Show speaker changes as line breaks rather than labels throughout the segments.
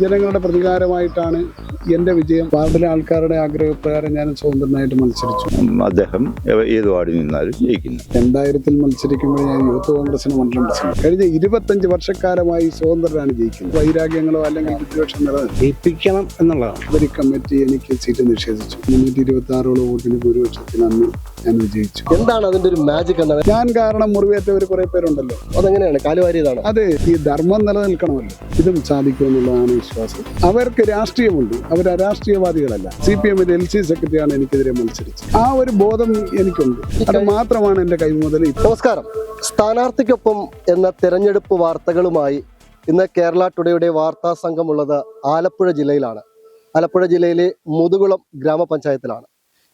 ജനങ്ങളുടെ പ്രതികാരമായിട്ടാണ് എന്റെ വിജയം. വാർഡിലെ ആൾക്കാരുടെ ആഗ്രഹപ്രകാരം ഞാൻ സ്വതന്ത്രനായിട്ട് മത്സരിച്ചു.
അദ്ദേഹം ഏത് വാർഡിൽ നിന്നാലും ജയിക്കുന്നു.
രണ്ടായിരത്തിൽ മത്സരിക്കുമ്പോൾ ഞാൻ യൂത്ത് കോൺഗ്രസിന് മണ്ഡലം പ്രസിഡന്റ് കഴിഞ്ഞ ഇരുപത്തഞ്ച് വർഷക്കാലമായി സ്വതന്ത്രനാണ് ജയിക്കുന്നത്. വൈരാഗ്യങ്ങളോ അല്ലെങ്കിൽ വിദ്വേഷം നിലനിർത്തി
ജയിപ്പിക്കണം എന്നുള്ളതാണ്.
ഒരു കമ്മിറ്റി എനിക്ക് സീറ്റ് നിഷേധിച്ചു. മുന്നൂറ്റി ഇരുപത്തി ആറോളം വോട്ടിന് ഭൂരിപക്ഷത്തിന് അന്ന് ഞാൻ വിജയിച്ചു
എന്താണ് അതിന്റെ ഒരു മാജിക് എന്താണ്?
ഞാൻ കാരണം മുറിവേറ്റവർ കുറെ പേരുണ്ടല്ലോ.
അതെങ്ങനെയാണ്? കാലുവാരിയതാണ്?
അതെ ഈ ധർമ്മം നിലനിൽക്കണമല്ലോ. ഇതും സാധിക്കുമെന്നുള്ളതാണ് വിശ്വാസം. അവർക്ക് രാഷ്ട്രീയമുണ്ട്. അവർ അരാഷ്ട്രീയവാദികളല്ല. സി പി എമ്മിന്റെ എൽ സി സെക്രട്ടറിയാണ് എനിക്കെതിരെ മത്സരിച്ചത്. ആ ഒരു ബോധം എനിക്കുണ്ട്. അത് മാത്രമാണ് എന്റെ കൈമുതൽ
നമസ്കാരം. സ്ഥാനാർത്ഥിക്കൊപ്പം എന്ന തെരഞ്ഞെടുപ്പ് വാർത്തകളുമായി ഇന്ന് കേരള ടുഡേയുടെ വാർത്താ സംഘമുള്ളത് ആലപ്പുഴ ജില്ലയിലാണ്. ആലപ്പുഴ ജില്ലയിലെ മുതുകുളം ഗ്രാമപഞ്ചായത്തിലാണ്.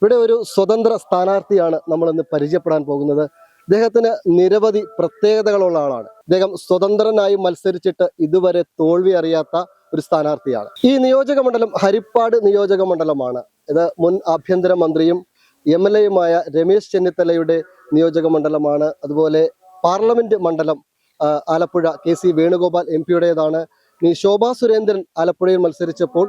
ഇവിടെ ഒരു സ്വതന്ത്ര സ്ഥാനാർത്ഥിയാണ് നമ്മൾ ഇന്ന് പരിചയപ്പെടാൻ പോകുന്നത്. അദ്ദേഹത്തിന് നിരവധി പ്രത്യേകതകളുള്ള ആളാണ്. അദ്ദേഹം സ്വതന്ത്രനായി മത്സരിച്ചിട്ട് ഇതുവരെ തോൽവി അറിയാത്ത ഒരു സ്ഥാനാർത്ഥിയാണ്. ഈ നിയോജക മണ്ഡലം ഹരിപ്പാട് നിയോജക മണ്ഡലമാണ്. ഇത് മുൻ ആഭ്യന്തര മന്ത്രിയും എം എൽ എയുമായ രമേശ് ചെന്നിത്തലയുടെ നിയോജക മണ്ഡലമാണ്. അതുപോലെ പാർലമെന്റ് മണ്ഡലം Alappuzha K C Venugopal M പിയുടേതാണ്. ഇനി ശോഭാ സുരേന്ദ്രൻ ആലപ്പുഴയിൽ മത്സരിച്ചപ്പോൾ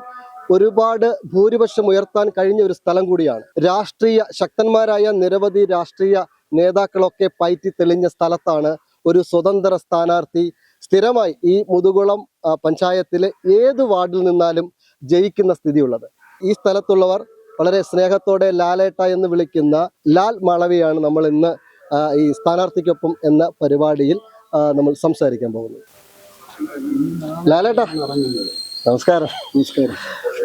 ഒരുപാട് ഭൂരിപക്ഷം ഉയർത്താൻ കഴിഞ്ഞ ഒരു സ്ഥലം കൂടിയാണ്. രാഷ്ട്രീയ ശക്തന്മാരായ നിരവധി രാഷ്ട്രീയ നേതാക്കളൊക്കെ പയറ്റി തെളിഞ്ഞ സ്ഥലത്താണ് ഒരു സ്വതന്ത്ര സ്ഥാനാർത്ഥി സ്ഥിരമായി ഈ മുതുകുളം പഞ്ചായത്തിലെ ഏത് വാർഡിൽ നിന്നാലും ജയിക്കുന്ന സ്ഥിതിയുള്ളത്. ഈ സ്ഥലത്തുള്ളവർ വളരെ സ്നേഹത്തോടെ ലാലേട്ട എന്ന് വിളിക്കുന്ന ലാൽ മാളവിയാണ് നമ്മൾ ഇന്ന് ഈ സ്ഥാനാർത്ഥിക്കൊപ്പം എന്ന പരിപാടിയിൽ നമ്മൾ സംസാരിക്കാൻ പോകുന്നത്. ലാലേട്ട. നമസ്കാരം.
നമസ്കാരം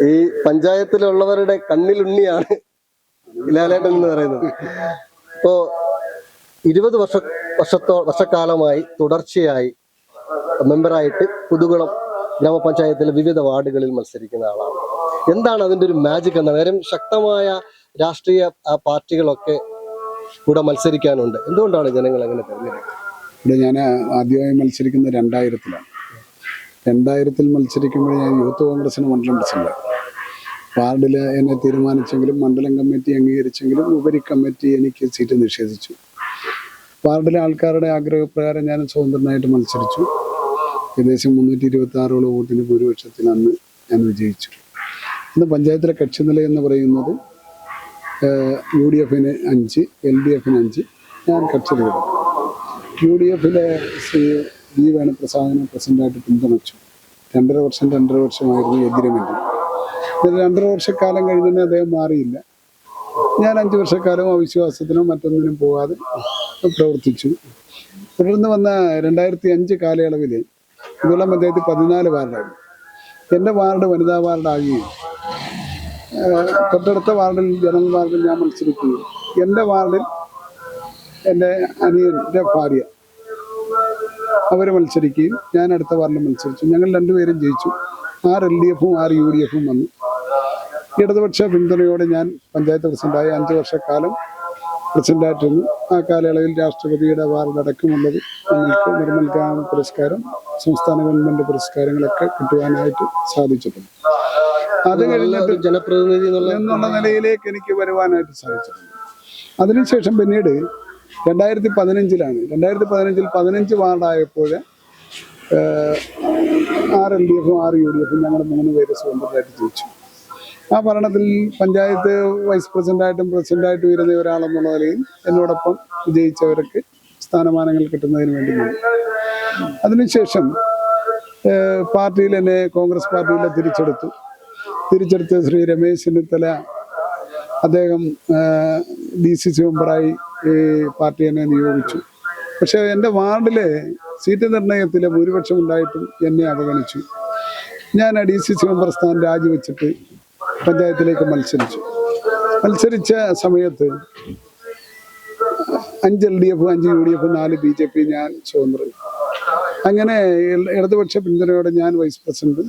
ഈ പഞ്ചായത്തിലുള്ളവരുടെ കണ്ണിലുണ്ണിയാണ് ലാലേട്ടൻ എന്ന് പറയുന്നത്. ഇപ്പോ ഇരുപത് വർഷ വർഷത്തോ വർഷക്കാലമായി തുടർച്ചയായി മെമ്പറായിട്ട് പുതുകുളം ഗ്രാമപഞ്ചായത്തിലെ വിവിധ വാർഡുകളിൽ മത്സരിക്കുന്ന ആളാണ്. എന്താണ് അതിന്റെ ഒരു മാജിക് എന്ന നേരം? ശക്തമായ രാഷ്ട്രീയ പാർട്ടികളൊക്കെ കൂടെ മത്സരിക്കാനുണ്ട്. എന്തുകൊണ്ടാണ് ജനങ്ങൾ അങ്ങനെ തിരഞ്ഞെടുക്കുന്നത്?
ഇവിടെ ഞാൻ ആദ്യമായി മത്സരിക്കുന്നത് രണ്ടായിരത്തിലാണ്. രണ്ടായിരത്തിൽ മത്സരിക്കുമ്പോൾ ഞാൻ യൂത്ത് കോൺഗ്രസിന് മണ്ഡലം പ്രസിഡന്റ് വാർഡിൽ എന്നെ തീരുമാനിച്ചെങ്കിലും മണ്ഡലം കമ്മിറ്റി അംഗീകരിച്ചെങ്കിലും ഉപരി കമ്മിറ്റി എനിക്ക് സീറ്റ് നിഷേധിച്ചു. വാർഡിലെ ആൾക്കാരുടെ ആഗ്രഹപ്രകാരം ഞാൻ സ്വതന്ത്രനായിട്ട് മത്സരിച്ചു. ഏകദേശം മുന്നൂറ്റി ഇരുപത്തി ആറോളം വോട്ടിന് ഭൂരിപക്ഷത്തിൽ അന്ന് ഞാൻ വിജയിച്ചു. ഇന്ന് പഞ്ചായത്തിലെ കക്ഷി നില എന്ന് പറയുന്നത് യു ഡി എഫിന് അഞ്ച് എൽ ഡി എഫിന് അഞ്ച് ഞാൻ കക്ഷി നില യു ഡി എഫിലെ വി വേണുപ്രസാദിനെ പ്രസിഡന്റായിട്ട് പിന്തുണച്ചു. രണ്ടര വർഷം രണ്ടര വർഷമായിരുന്നു എഗ്രിമെന്റ് ഇത് രണ്ടര വർഷക്കാലം കഴിഞ്ഞിട്ട് അദ്ദേഹം മാറിയില്ല. ഞാൻ അഞ്ച് വർഷക്കാലം അവിശ്വാസത്തിനോ മറ്റൊന്നിനും പോകാതെ പ്രവർത്തിച്ചു. തുടർന്ന് വന്ന രണ്ടായിരത്തി അഞ്ച് കാലയളവിൽ ഇതുള്ള അദ്ദേഹത്തിൽ പതിനാല് വാർഡാണ് എന്റെ വാർഡ് വനിതാ വാർഡാകുകയും തൊട്ടടുത്ത വാർഡിൽ ജനറൽ വാർഡിൽ ഞാൻ മത്സരിക്കുകയും എന്റെ വാർഡിൽ എന്റെ അനിയന്റെ ഭാര്യ അവർ മത്സരിക്കുകയും ഞാൻ അടുത്ത വാർഡിൽ മത്സരിച്ചു. ഞങ്ങൾ രണ്ടുപേരും ജയിച്ചു. ആറ് എൽ ഡി എഫും ആറ് യു ഡി എഫും വന്നു. ഇടതുപക്ഷ പിന്തുണയോടെ ഞാൻ പഞ്ചായത്ത് പ്രസിഡന്റായി അഞ്ച് വർഷക്കാലം പ്രസിഡന്റായിട്ടിരുന്നു. ആ കാലയളവിൽ രാഷ്ട്രപതിയുടെ അവാർഡ് അടക്കമുള്ളത് നമ്മൾക്ക് നിർമ്മൽ ഗ്രാമ പുരസ്കാരം സംസ്ഥാന ഗവൺമെന്റ് പുരസ്കാരങ്ങളൊക്കെ കിട്ടുവാനായിട്ട് സാധിച്ചിട്ടുണ്ട്. അത് കഴിഞ്ഞിട്ട്
ജനപ്രതിനിധി എന്നുള്ള
നിലയിലേക്ക് എനിക്ക് വരുവാനായിട്ട് സാധിച്ചിട്ടുണ്ട്. അതിനുശേഷം പിന്നീട് രണ്ടായിരത്തി പതിനഞ്ചിലാണ് രണ്ടായിരത്തി പതിനഞ്ചിൽ പതിനഞ്ച് വാർഡായപ്പോൾ ആറ് എൽ ഡി എഫും ആറ് യു ഡി എഫും ഞങ്ങൾ മൂന്ന് പേര് സ്വതന്ത്രരായിട്ട് ജയിച്ചു. ആ ഭരണത്തിൽ പഞ്ചായത്ത് വൈസ് പ്രസിഡന്റായിട്ടും പ്രസിഡന്റായിട്ടും ഇരുന്ന ഒരാളെന്നുള്ള നിലയിൽ എന്നോടൊപ്പം വിജയിച്ചവർക്ക് സ്ഥാനമാനങ്ങൾ കിട്ടുന്നതിന് വേണ്ടി. അതിനുശേഷം പാർട്ടിയിൽ എന്നെ കോൺഗ്രസ് പാർട്ടിയിൽ തിരിച്ചെടുത്തു. തിരിച്ചെടുത്ത് ശ്രീ രമേശ് ചെന്നിത്തല അദ്ദേഹം ഡി സി സി മെമ്പറായി ഈ പാർട്ടി എന്നെ നിയോഗിച്ചു. പക്ഷേ എന്റെ വാർഡിലെ സീറ്റ് നിർണയത്തിലെ ഭൂരിപക്ഷം ഉണ്ടായിട്ടും എന്നെ അവഗണിച്ചു. ഞാൻ ഡി സി സി മെമ്പർ സ്ഥാനം രാജിവെച്ചിട്ട് പഞ്ചായത്തിലേക്ക് മത്സരിച്ചു. മത്സരിച്ച സമയത്ത് അഞ്ച് എൽ ഡി എഫ് അഞ്ച് യു ഡി എഫ് നാല് ബി ജെ പി ഞാൻ സ്വതന്ത്രം അങ്ങനെ ഇടതുപക്ഷ പിന്തുണയോടെ ഞാൻ വൈസ് പ്രസിഡന്റും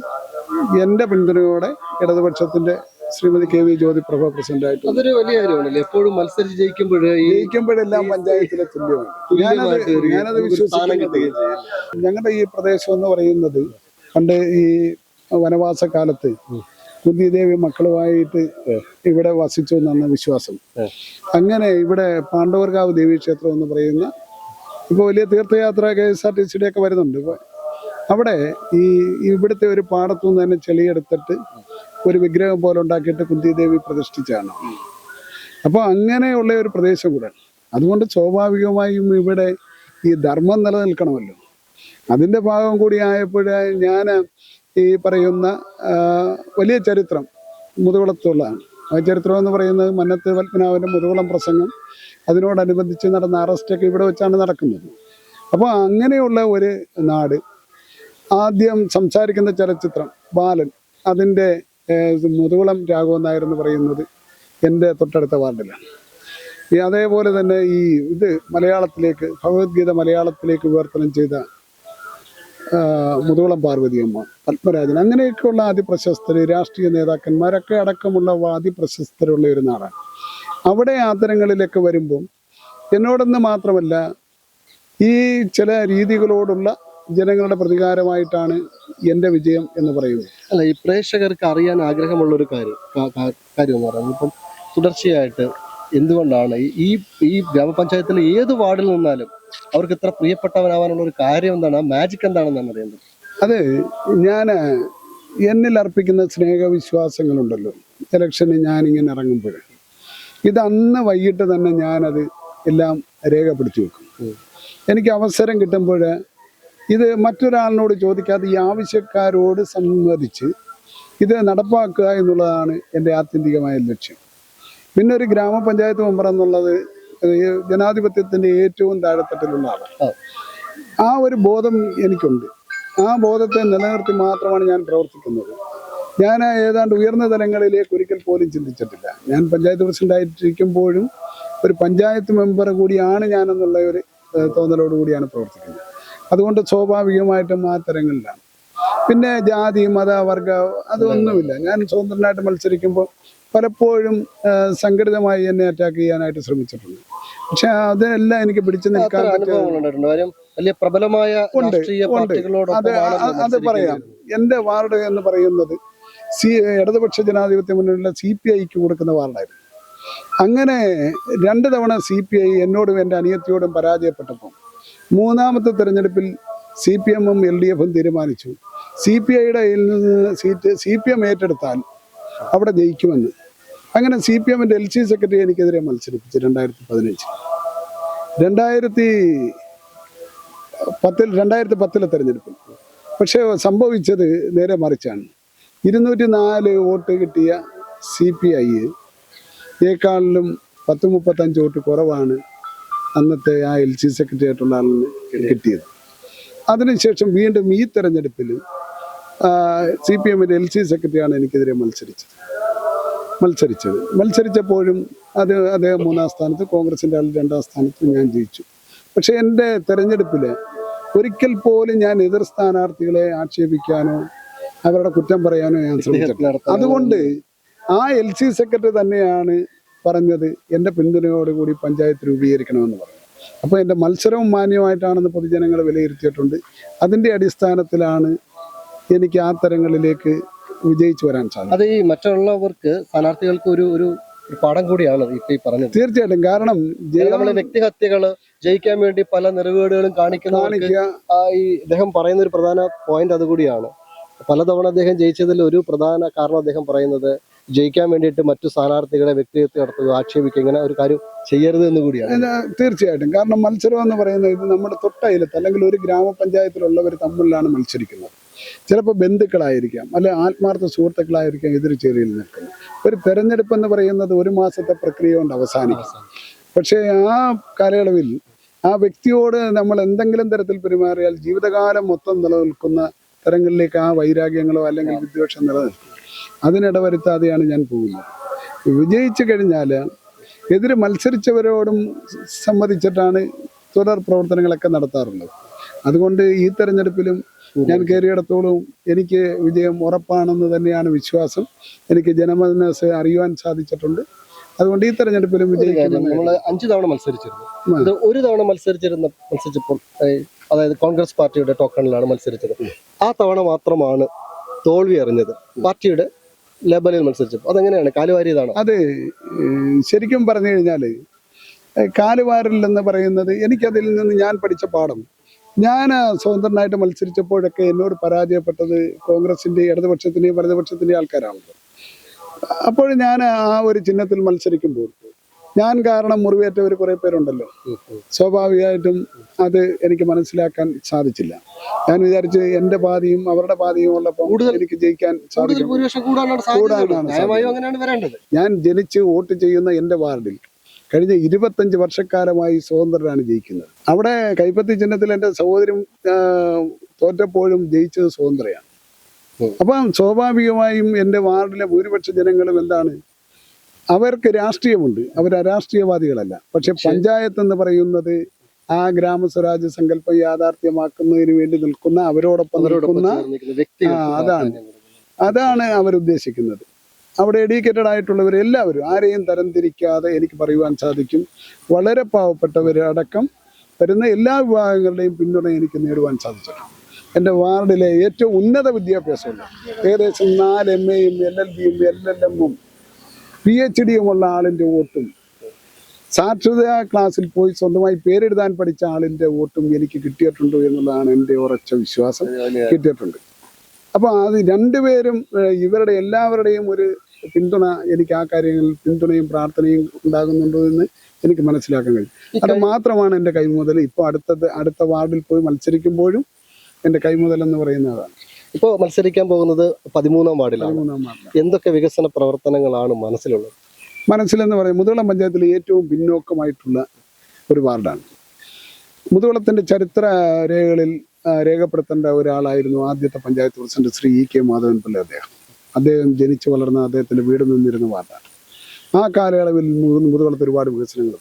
എന്റെ പിന്തുണയോടെ ഇടതുപക്ഷത്തിന്റെ ശ്രീമതി കെ വി ജ്യോതിപ്രഭ പ്രസിഡന്റായിട്ട്
അതൊരു വലിയ കാര്യമാണല്ലേ? എപ്പോഴും മത്സരിച്ച് ജയിക്കുമ്പോൾ
ജയിക്കുമ്പോഴെല്ലാം പഞ്ചായത്തിലെ തുല്യമാണ്. ഞാനത് ഞാനത് വിശ്വസിക്കുന്നത് ഞങ്ങളുടെ ഈ പ്രദേശം എന്ന് പറയുന്നത് പണ്ട് ഈ വനവാസ കാലത്ത് കുന്തിദേവി മക്കളുമായിട്ട് ഇവിടെ വസിച്ചു എന്നാണ് വിശ്വാസം. അങ്ങനെ ഇവിടെ പാണ്ഡവർകാവ് ദേവീക്ഷേത്രം എന്ന് പറയുന്ന ഇപ്പൊ വലിയ തീർത്ഥയാത്ര കെ എസ് ആർ ടി സിയുടെ ഒക്കെ വരുന്നുണ്ട്. അവിടെ ഈ ഇവിടുത്തെ ഒരു പാടത്തു നിന്ന് തന്നെ ചെളിയെടുത്തിട്ട് ഒരു വിഗ്രഹം പോലെ ഉണ്ടാക്കിയിട്ട് കുന്തിദേവി പ്രതിഷ്ഠിച്ചാണ്. അപ്പോൾ അങ്ങനെയുള്ള ഒരു പ്രദേശം കൂടെ. അതുകൊണ്ട് സ്വാഭാവികമായും ഇവിടെ ഈ ധർമ്മം നിലനിൽക്കണമല്ലോ. അതിന്റെ ഭാഗം കൂടി ആയപ്പോൾ ഞാൻ ഈ പറയുന്ന വലിയ ചരിത്രം മുതുകുളത്തുള്ളതാണ്. ആ ചരിത്രം എന്ന് പറയുന്നത് മന്നത്ത് പത്മനാഭന്റെ മുതുകുളം പ്രസംഗം. അതിനോടനുബന്ധിച്ച് നടന്ന അറസ്റ്റൊക്കെ ഇവിടെ വെച്ചാണ് നടക്കുന്നത്. അപ്പോൾ അങ്ങനെയുള്ള ഒരു നാട് ആദ്യം സംസാരിക്കുന്ന ചലച്ചിത്രം ബാലൻ അതിന്റെ മുതുകുളം രാഘവൻ നായർ എന്ന് പറയുന്നത് എന്റെ തൊട്ടടുത്ത വാർഡിലാണ്. ഈ അതേപോലെ തന്നെ ഈ ഇത് മലയാളത്തിലേക്ക് ഭഗവത്ഗീത മലയാളത്തിലേക്ക് വിവർത്തനം ചെയ്ത മുതുകുളം പാർവതിയമ്മ പത്മരാജൻ അങ്ങനെയൊക്കെയുള്ള അതിപ്രശസ്തർ രാഷ്ട്രീയ നേതാക്കന്മാരൊക്കെ അടക്കമുള്ള അതിപ്രശസ്തരുള്ള ഒരു നാടാണ്. അവിടെ ആദരങ്ങളിലൊക്കെ വരുമ്പം എന്നോടൊന്ന് മാത്രമല്ല ഈ ചില രീതികളോടുള്ള ജനങ്ങളുടെ പ്രതികാരമായിട്ടാണ് എന്റെ വിജയം എന്ന് പറയുന്നത്.
അല്ല ഈ പ്രേക്ഷകർക്ക് അറിയാൻ ആഗ്രഹമുള്ള ഒരു കാര്യം കാര്യം എന്ന് പറയുന്നത് ഇപ്പം തുടർച്ചയായിട്ട് എന്തുകൊണ്ടാണ് ഈ- ഈ ഗ്രാമപഞ്ചായത്തിലെ ഏത് വാർഡിൽ നിന്നാലും അവർക്ക് ഇത്ര പ്രിയപ്പെട്ടവരാവാനുള്ള ഒരു കാര്യം എന്താണ്? ആ മാജിക് എന്താണെന്നാണ് അറിയുന്നത്
അത് ഞാൻ എന്നിൽ അർപ്പിക്കുന്ന സ്നേഹവിശ്വാസങ്ങളുണ്ടല്ലോ. ഇലക്ഷന് ഞാനിങ്ങനെ ഇറങ്ങുമ്പോൾ. ഇത് അന്ന് വൈകിട്ട് തന്നെ ഞാനത് എല്ലാം രേഖപ്പെടുത്തി വെക്കും. എനിക്ക് അവസരം കിട്ടുമ്പോൾ ഇത് മറ്റൊരാളിനോട് ചോദിക്കാതെ ഈ ആവശ്യക്കാരോട് സംവദിച്ച് ഇത് നടപ്പാക്കുക എന്നുള്ളതാണ് എന്റെ ആത്യന്തികമായ ലക്ഷ്യം. പിന്നെ ഒരു ഗ്രാമപഞ്ചായത്ത് മെമ്പർ എന്നുള്ളത് ജനാധിപത്യത്തിന്റെ ഏറ്റവും താഴെത്തട്ടിലുള്ള ആളാണ്.
ആ.
ഒരു ബോധം എനിക്കുണ്ട്. ആ ബോധത്തെ നിലനിർത്തി മാത്രമാണ് ഞാൻ പ്രവർത്തിക്കുന്നത്. ഞാൻ ഏതാണ്ട് ഉയർന്ന തലങ്ങളിലേക്ക് ഒരിക്കൽ പോലും ചിന്തിച്ചിട്ടില്ല. ഞാൻ പഞ്ചായത്ത് പ്രസിഡന്റായിട്ടിരിക്കുമ്പോഴും ഒരു പഞ്ചായത്ത് മെമ്പർ കൂടിയാണ് ഞാനെന്നുള്ള ഒരു തോന്നലോടുകൂടിയാണ് തോന്നലോട് കൂടിയാണ് പ്രവർത്തിക്കുന്നത്. അതുകൊണ്ട് സ്വാഭാവികമായിട്ടും ആ തരങ്ങളിലാണ്. പിന്നെ ജാതി മത വർഗ അതൊന്നുമില്ല. ഞാൻ സ്വതന്ത്രനായിട്ട് മത്സരിക്കുമ്പോൾ പലപ്പോഴും സംഘടിതമായി എന്നെ അറ്റാക്ക് ചെയ്യാനായിട്ട് ശ്രമിച്ചിട്ടുണ്ട്. പക്ഷെ അതിനെല്ലാം എനിക്ക് പിടിച്ചു നിൽക്കാൻ
വലിയ പ്രബലമായ
ഉണ്ട്. അത് പറയാം.
എന്റെ
എന്റെ വാർഡ് എന്ന് പറയുന്നത് സി ഇടതുപക്ഷ ജനാധിപത്യ മുന്നിലുള്ള സി പി ഐക്ക് കൊടുക്കുന്ന വാർഡായിരുന്നു. അങ്ങനെ രണ്ട് തവണ സി പി ഐ എന്നോടും എന്റെ അനിയത്തിയോടും പരാജയപ്പെട്ടപ്പോൾ മൂന്നാമത്തെ തെരഞ്ഞെടുപ്പിൽ സി പി എമ്മും എൽ ഡി എഫും തീരുമാനിച്ചു. സി പി ഐയുടെ നിന്ന് സീറ്റ് സി പി എം ഏറ്റെടുത്താൽ അവിടെ ജയിക്കുമെന്ന്. അങ്ങനെ സി പി എമ്മിന്റെ എൽ സി സെക്രട്ടറി എനിക്കെതിരെ മത്സരിപ്പിച്ചു രണ്ടായിരത്തി പതിനഞ്ച് രണ്ടായിരത്തി പത്തിൽ രണ്ടായിരത്തി പത്തിലെ തെരഞ്ഞെടുപ്പിൽ. പക്ഷേ സംഭവിച്ചത് നേരെ മറിച്ചാണ്. ഇരുന്നൂറ്റി നാല് വോട്ട് കിട്ടിയ സി പി ഐ ഏക്കാളിലും പത്ത് മുപ്പത്തഞ്ച് വോട്ട് കുറവാണ് അന്നത്തെ ആ എൽ സി സെക്രട്ടറി ആയിട്ടുള്ള ആളിന് കിട്ടിയത്. അതിനുശേഷം വീണ്ടും ഈ തെരഞ്ഞെടുപ്പിൽ സി പി എമ്മിന്റെ എൽ സി സെക്രട്ടറിയാണ് എനിക്കെതിരെ മത്സരിച്ചത്. മത്സരിച്ചത്. മത്സരിച്ചപ്പോഴും അത് അദ്ദേഹം മൂന്നാം സ്ഥാനത്ത് കോൺഗ്രസിന്റെ ആൾ രണ്ടാം സ്ഥാനത്ത് ഞാൻ ജയിച്ചു. പക്ഷേ എന്റെ തെരഞ്ഞെടുപ്പിൽ ഒരിക്കൽ പോലും ഞാൻ എതിർ സ്ഥാനാർത്ഥികളെ ആക്ഷേപിക്കാനോ അവരുടെ കുറ്റം പറയാനോ ഞാൻ ശ്രമിച്ചിട്ടില്ല. അതുകൊണ്ട് ആ എൽ സി സെക്രട്ടറി തന്നെയാണ് പറഞ്ഞത് എന്റെ പിന്തുണയോടുകൂടി പഞ്ചായത്ത് രൂപീകരിക്കണമെന്ന് പറഞ്ഞു. അപ്പോൾ എന്റെ മത്സരവും മാന്യമായിട്ടാണെന്ന് പൊതുജനങ്ങൾ വിലയിരുത്തിയിട്ടുണ്ട്. അതിന്റെ അടിസ്ഥാനത്തിലാണ് എനിക്ക് ആ തരങ്ങളിലേക്ക് വിജയിച്ചു വരാൻ സാധിക്കും
അത് ഈ മറ്റുള്ളവർക്ക് സ്ഥാനാർത്ഥികൾക്ക് ഒരു ഒരു പാഠം കൂടിയാണ് ഇപ്പൊ ഈ പറഞ്ഞത്.
തീർച്ചയായിട്ടും. കാരണം
നമ്മളെ വ്യക്തിഹത്യകൾ ജയിക്കാൻ വേണ്ടി പല നിറവേടുകളും കാണിക്കുന്ന ഈ ഇദ്ദേഹം പറയുന്ന ഒരു പ്രധാന പോയിന്റ് അതുകൂടിയാണ്. പലതവണ അദ്ദേഹം ജയിച്ചതിൽ ഒരു പ്രധാന കാരണം അദ്ദേഹം പറയുന്നത് ജയിക്കാൻ വേണ്ടിയിട്ട് മറ്റു സ്ഥാനാർത്ഥികളെ വ്യക്തിഹത്യ നടത്തുക ആക്ഷേപിക്കുക ഇങ്ങനെ ഒരു കാര്യം ചെയ്യരുത് എന്ന് കൂടിയാണ്.
തീർച്ചയായിട്ടും. കാരണം മത്സരം എന്ന് പറയുന്നത് ഇത് നമ്മുടെ തൊട്ടയിലത്ത് അല്ലെങ്കിൽ ഒരു ഗ്രാമപഞ്ചായത്തിലുള്ളവർ തമ്മിലാണ് മത്സരിക്കുന്നത്. ചിലപ്പോൾ ബന്ധുക്കളായിരിക്കാം അല്ലെ ആത്മാർത്ഥ സുഹൃത്തുക്കളായിരിക്കാം എതിർ ചേരിയിൽ നിൽക്കുന്നത്. ഒരു തെരഞ്ഞെടുപ്പ് എന്ന് പറയുന്നത് ഒരു മാസത്തെ പ്രക്രിയ കൊണ്ട് അവസാനിക്കും. പക്ഷേ ആ കാലയളവിൽ ആ വ്യക്തിയോട് നമ്മൾ എന്തെങ്കിലും തരത്തിൽ പെരുമാറിയാൽ ജീവിതകാലം മൊത്തം നിലനിൽക്കുന്ന തരങ്ങളിലേക്ക് ആ വൈരാഗ്യങ്ങളോ അല്ലെങ്കിൽ വിദ്വേഷം നിലനിൽക്കും. അതിനിടവരുത്താതെയാണ് ഞാൻ പോകുന്നത്. വിജയിച്ചു കഴിഞ്ഞാൽ എതിര് മത്സരിച്ചവരോടും സമ്മതിച്ചിട്ടാണ് തുടർ പ്രവർത്തനങ്ങളൊക്കെ നടത്താറുള്ളത്. അതുകൊണ്ട് ഈ തെരഞ്ഞെടുപ്പിലും ഞാൻ കയറിയിടത്തോളം എനിക്ക് വിജയം ഉറപ്പാണെന്ന് തന്നെയാണ് വിശ്വാസം. എനിക്ക് ജനമനസ് അറിയുവാൻ സാധിച്ചിട്ടുണ്ട്. അതുകൊണ്ട് ഈ തെരഞ്ഞെടുപ്പിലും വിജയിക്കുന്നത്
നമ്മൾ അഞ്ചു തവണ മത്സരിച്ചിരുന്നു. ഒരു തവണ മത്സരിച്ചിരുന്ന മത്സരിച്ചപ്പോൾ അതായത് കോൺഗ്രസ് പാർട്ടിയുടെ ടോക്കണിലാണ് മത്സരിച്ചത്. ആ തവണ മാത്രമാണ് തോൽവി അറിഞ്ഞത് പാർട്ടിയുടെ ലെബലിൽ മത്സരിച്ചപ്പോൾ. അതെങ്ങനെയാണ്? കാലുവാരിയതാണോ
അത് ശരിക്കും പറഞ്ഞു കഴിഞ്ഞാൽ കാലുവാരൽ എന്ന് പറയുന്നത് എനിക്കതിൽ നിന്ന് ഞാൻ പഠിച്ച പാഠം. ഞാൻ സ്വതന്ത്രനായിട്ട് മത്സരിച്ചപ്പോഴൊക്കെ എന്നോട് പരാജയപ്പെട്ടത് കോൺഗ്രസിന്റെ ഇടതുപക്ഷത്തിന്റെയും വലതുപക്ഷത്തിന്റെയും ആൾക്കാരാണല്ലോ. അപ്പോൾ ഞാൻ ആ ഒരു ചിഹ്നത്തിൽ മത്സരിക്കുമ്പോൾ ഞാൻ കാരണം മുറിവേറ്റവർ കുറെ പേരുണ്ടല്ലോ. സ്വാഭാവികമായിട്ടും അത് എനിക്ക് മനസ്സിലാക്കാൻ സാധിച്ചില്ല. ഞാൻ വിചാരിച്ചു എന്റെ പാതിയും അവരുടെ പാതിയും ഉള്ളപ്പോൾ എനിക്ക് ജയിക്കാൻ സാധിക്കും.
കൂടാനാണ്
ഞാൻ ജനിച്ച് വോട്ട് ചെയ്യുന്ന എന്റെ വാർഡിൽ കഴിഞ്ഞ ഇരുപത്തഞ്ച് വർഷക്കാലമായി സ്വതന്ത്രനാണ് ജയിക്കുന്നത്. അവിടെ കൈപ്പത്തി ചിഹ്നത്തിൽ എന്റെ സഹോദരും തോറ്റപ്പോഴും ജയിച്ചത് സ്വതന്ത്രയാണ്. അപ്പം സ്വാഭാവികമായും എന്റെ വാർഡിലെ ഭൂരിപക്ഷ ജനങ്ങളും എന്താണ്? അവർക്ക് രാഷ്ട്രീയമുണ്ട്. അവർ അരാഷ്ട്രീയവാദികളല്ല പക്ഷെ പഞ്ചായത്ത് എന്ന് പറയുന്നത് ആ ഗ്രാമസ്വരാജ് സങ്കല്പം യാഥാർത്ഥ്യമാക്കുന്നതിന് വേണ്ടി നിൽക്കുന്ന അവരോടൊപ്പം നിൽക്കുന്ന അതാണ്. അതാണ് അവരുദ്ദേശിക്കുന്നത്. അവിടെ എഡ്യൂക്കേറ്റഡ് ആയിട്ടുള്ളവർ എല്ലാവരും ആരെയും തരംതിരിക്കാതെ എനിക്ക് പറയുവാൻ സാധിക്കും. വളരെ പാവപ്പെട്ടവരടക്കം വരുന്ന എല്ലാ വിഭാഗങ്ങളുടെയും പിന്തുണ എനിക്ക് നേടുവാൻ സാധിച്ചിട്ടുണ്ട്. എന്റെ വാർഡിലെ ഏറ്റവും ഉന്നത വിദ്യാഭ്യാസമുണ്ട് ഏകദേശം നാല് എം എയും എൽ എൽ ബിയും എൽ എൽ എമ്മും പി എച്ച് ഡിയുമുള്ള ആളിന്റെ വോട്ടും. സാക്ഷരതാ ക്ലാസ്സിൽ പോയി സ്വന്തമായി പേരെഴുതാൻ പഠിച്ച ആളിന്റെ വോട്ടും എനിക്ക് കിട്ടിയിട്ടുണ്ട് എന്നുള്ളതാണ് എന്റെ ഉറച്ച വിശ്വാസം. കിട്ടിയിട്ടുണ്ട്. അപ്പോൾ അത് രണ്ടുപേരും ഇവരുടെ എല്ലാവരുടെയും ഒരു പിന്തുണ എനിക്ക് ആ കാര്യങ്ങളിൽ പിന്തുണയും പ്രാർത്ഥനയും ഉണ്ടാകുന്നുണ്ടോ എന്ന് എനിക്ക് മനസ്സിലാക്കാൻ കഴിയും. അത് മാത്രമാണ് എന്റെ കൈമുതൽ. ഇപ്പോൾ അടുത്തത് അടുത്ത വാർഡിൽ പോയി മത്സരിക്കുമ്പോഴും എന്റെ കൈമുതൽ എന്ന് പറയുന്നതാണ്.
ഇപ്പോൾ മത്സരിക്കാൻ പോകുന്നത് പതിമൂന്നാം വാർഡിലാണ്. എന്തൊക്കെ വികസന പ്രവർത്തനങ്ങളാണ് മനസ്സിലുള്ളത്?
മനസ്സിലെന്ന് പറയും മുതുകുളം പഞ്ചായത്തിലെ ഏറ്റവും പിന്നോക്കമായിട്ടുള്ള ഒരു വാർഡാണ്. മുതുകുളത്തിന്റെ ചരിത്ര രേഖകളിൽ രേഖപ്പെടുത്തേണ്ട ഒരാളായിരുന്നു ആദ്യത്തെ panchayat president Shri E K Madhavan Pillai അദ്ദേഹം. അദ്ദേഹം ജനിച്ചു വളർന്ന അദ്ദേഹത്തിന്റെ വീട് നിന്നിരുന്ന വാർഡാണ്. ആ കാലയളവിൽ മുതുകുളത്ത് ഒരുപാട് വികസനങ്ങൾ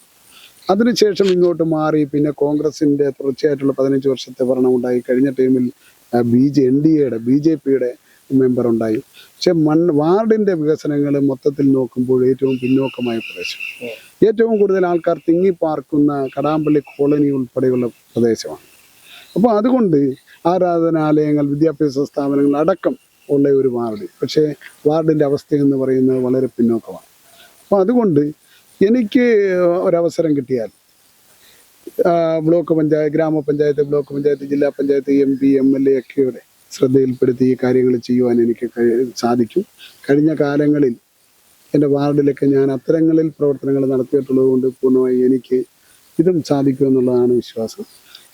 അതിനുശേഷം ഇങ്ങോട്ട് മാറി പിന്നെ കോൺഗ്രസിന്റെ തുടർച്ചയായിട്ടുള്ള പതിനഞ്ച് വർഷത്തെ ഭരണം ഉണ്ടായി. കഴിഞ്ഞ ടൈമിൽ ബി ജെ എൻ ഡി എയുടെ ബി ജെ പിയുടെ മെമ്പർ ഉണ്ടായി പക്ഷെ മൺ വാർഡിന്റെ വികസനങ്ങൾ മൊത്തത്തിൽ നോക്കുമ്പോൾ ഏറ്റവും പിന്നോക്കമായ പ്രദേശം. ഏറ്റവും കൂടുതൽ ആൾക്കാർ തിങ്ങി പാർക്കുന്ന കടാമ്പള്ളി കോളനി ഉൾപ്പെടെയുള്ള പ്രദേശമാണ്. അപ്പോൾ അതുകൊണ്ട് ആരാധനാലയങ്ങൾ വിദ്യാഭ്യാസ സ്ഥാപനങ്ങൾ അടക്കം ഉള്ള ഒരു വാർഡ്. പക്ഷേ വാർഡിന്റെ അവസ്ഥ എന്ന് പറയുന്നത് വളരെ പിന്നോക്കമാണ്. അപ്പോൾ അതുകൊണ്ട് എനിക്ക് ഒരവസരം കിട്ടിയാൽ ബ്ലോക്ക് പഞ്ചായത്ത് ഗ്രാമപഞ്ചായത്ത് ബ്ലോക്ക് പഞ്ചായത്ത് ജില്ലാ panchayat M P M L A ഒക്കെയുടെ ശ്രദ്ധയിൽപ്പെടുത്തി ഈ കാര്യങ്ങൾ ചെയ്യുവാൻ എനിക്ക് സാധിക്കും. കഴിഞ്ഞ കാലങ്ങളിൽ എന്റെ വാർഡിലൊക്കെ ഞാൻ അത്തരങ്ങളിൽ പ്രവർത്തനങ്ങൾ നടത്തിയിട്ടുള്ളത് കൊണ്ട് പൂർണമായി എനിക്ക് ഇതും സാധിക്കുമെന്നുള്ളതാണ് വിശ്വാസം.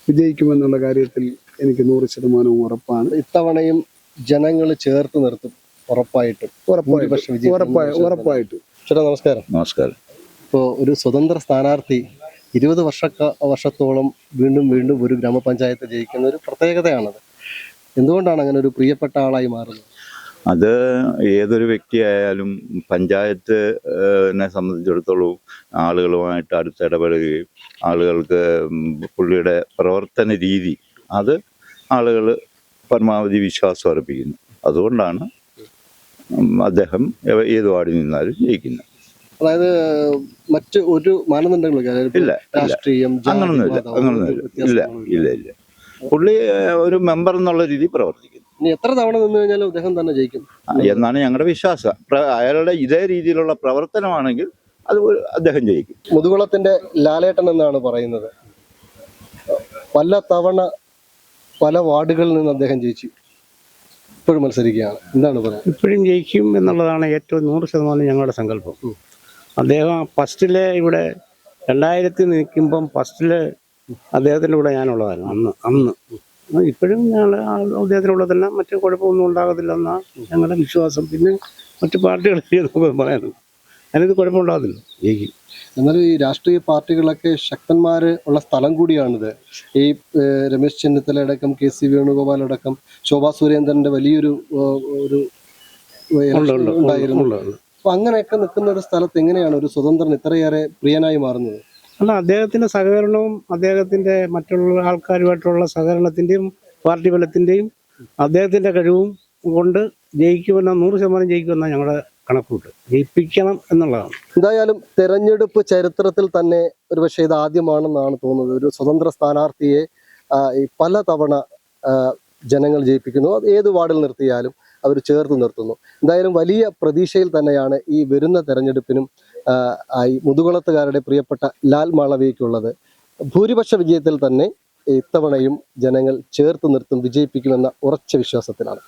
വിജയിക്കുമെന്നുള്ള കാര്യത്തിൽ എനിക്ക് നൂറ് ശതമാനവും ഉറപ്പാണ്.
ഇത്തവണയും ജനങ്ങൾ ചേർത്ത് നിർത്തും. ഉറപ്പായിട്ടും.
ഉറപ്പായിട്ടും. ഉറപ്പായിട്ടും.
ചേട്ടാ നമസ്കാരം.
നമസ്കാരം.
ഇപ്പോൾ ഒരു സ്വതന്ത്ര സ്ഥാനാർത്ഥി ഇരുപത് വർഷ വർഷത്തോളം വീണ്ടും വീണ്ടും ഒരു ഗ്രാമപഞ്ചായത്ത് ജയിക്കുന്ന ഒരു പ്രത്യേകതയാണത്. എന്തുകൊണ്ടാണ് അങ്ങനെ ഒരു പ്രിയപ്പെട്ട ആളായി മാറുന്നത്?
അത് ഏതൊരു വ്യക്തിയായാലും പഞ്ചായത്തിനെ സംബന്ധിച്ചിടത്തോളം ആളുകളുമായിട്ട് അടുത്തിടപെടുകയും ആളുകൾക്ക് പുള്ളിയുടെ പ്രവർത്തന രീതി അത് ആളുകൾ പരമാവധി വിശ്വാസം അർപ്പിക്കുന്നു. അതുകൊണ്ടാണ് അദ്ദേഹം ഏത് വാർഡിൽ നിന്നാലും ജയിക്കുന്നത്.
അതായത് മറ്റ് ഒരു മാനദണ്ഡങ്ങളൊക്കെ
ഇല്ല
രാഷ്ട്രീയം ജാതി,
അങ്ങനൊന്നുമില്ല അങ്ങനൊന്നുമില്ല. ഇല്ല ഇല്ല. ഇല്ല പുള്ളി ഒരു മെമ്പർ എന്നുള്ള രീതി പ്രവർത്തിക്കുന്നു.
ഇനി എത്ര തവണ നിന്ന് കഴിഞ്ഞാലും അദ്ദേഹം തന്നെ ജയിക്കും?
എന്നാണ് ഞങ്ങളുടെ വിശ്വാസം. അയാളുടെ ഇതേ രീതിയിലുള്ള പ്രവർത്തനമാണെങ്കിൽ അത് അദ്ദേഹം ജയിക്കും.
മുതുകുളത്തിന്റെ ലാലേട്ടൻ എന്നാണ് പറയുന്നത്. പല തവണ പല വാർഡുകളിൽ നിന്ന് അദ്ദേഹം ജയിച്ചു. ഇപ്പോഴും മത്സരിക്കുകയാണ്. എന്താണ് പറയുന്നത്
ഇപ്പോഴും ജയിക്കും എന്നുള്ളതാണ് ഏറ്റവും നൂറ് ശതമാനം ഞങ്ങളുടെ സങ്കല്പം. അദ്ദേഹം ഫസ്റ്റിലെ ഇവിടെ രണ്ടായിരത്തി നിൽക്കുമ്പം ഫസ്റ്റിൽ അദ്ദേഹത്തിന്റെ കൂടെ ഞാനുള്ളതായിരുന്നു അന്ന് അന്ന്. ഇപ്പോഴും ഞങ്ങൾ അദ്ദേഹത്തിനുള്ള തന്നെ മറ്റു കുഴപ്പമൊന്നും ഉണ്ടാകത്തില്ലെന്നാണ് ഞങ്ങളുടെ വിശ്വാസം. പിന്നെ മറ്റു പാർട്ടികൾ പറയാനുണ്ട്. അതിനത് കുഴപ്പമുണ്ടാകത്തില്ല. ജയിക്കും
എന്നാലും ഈ രാഷ്ട്രീയ പാർട്ടികളൊക്കെ ശക്തന്മാർ ഉള്ള സ്ഥലം കൂടിയാണിത്. ഈ രമേശ് ചെന്നിത്തല അടക്കം കെ സി വേണുഗോപാൽ അടക്കം ശോഭാ സുരേന്ദ്രന്റെ വലിയൊരു ഒരു
ഉണ്ട്
ഉണ്ടായിരുന്നു.
ഉണ്ട് ഉണ്ട്.
അപ്പൊ അങ്ങനെയൊക്കെ നിൽക്കുന്ന ഒരു സ്ഥലത്ത് എങ്ങനെയാണ് ഒരു സ്വതന്ത്രൻ ഇത്രയേറെ പ്രിയനായി മാറുന്നത്?
അല്ല അദ്ദേഹത്തിന്റെ സഹകരണവും അദ്ദേഹത്തിന്റെ മറ്റുള്ള ആൾക്കാരുമായിട്ടുള്ള സഹകരണത്തിന്റെയും പാർട്ടി ബലത്തിന്റെയും അദ്ദേഹത്തിന്റെ കഴിവും കൊണ്ട് ജയിക്കുമെന്ന നൂറ് ശതമാനം ജയിക്കുമെന്ന ഞങ്ങളുടെ കണക്കൂട്ട് ജയിപ്പിക്കണം എന്നുള്ളതാണ്.
എന്തായാലും തെരഞ്ഞെടുപ്പ് ചരിത്രത്തിൽ തന്നെ ഒരുപക്ഷെ ഇത് ആദ്യമാണെന്നാണ് തോന്നുന്നത്. ഒരു സ്വതന്ത്ര സ്ഥാനാർത്ഥിയെ ഈ പല തവണ ജനങ്ങൾ ജയിപ്പിക്കുന്നു. അത് ഏത് വാർഡിൽ നിർത്തിയാലും അവർ ചേർത്ത് നിർത്തുന്നു. എന്തായാലും വലിയ പ്രതീക്ഷയിൽ തന്നെയാണ് ഈ വരുന്ന തെരഞ്ഞെടുപ്പിനും ഈ മുതുകുളത്തുകാരുടെ പ്രിയപ്പെട്ട ലാൽ മാളവിയയ്ക്കുള്ളത്. ഭൂരിപക്ഷ വിജയത്തിൽ തന്നെ ഇത്തവണയും ജനങ്ങൾ ചേർത്ത് നിർത്തും വിജയിപ്പിക്കുമെന്ന ഉറച്ച വിശ്വാസത്തിലാണ്.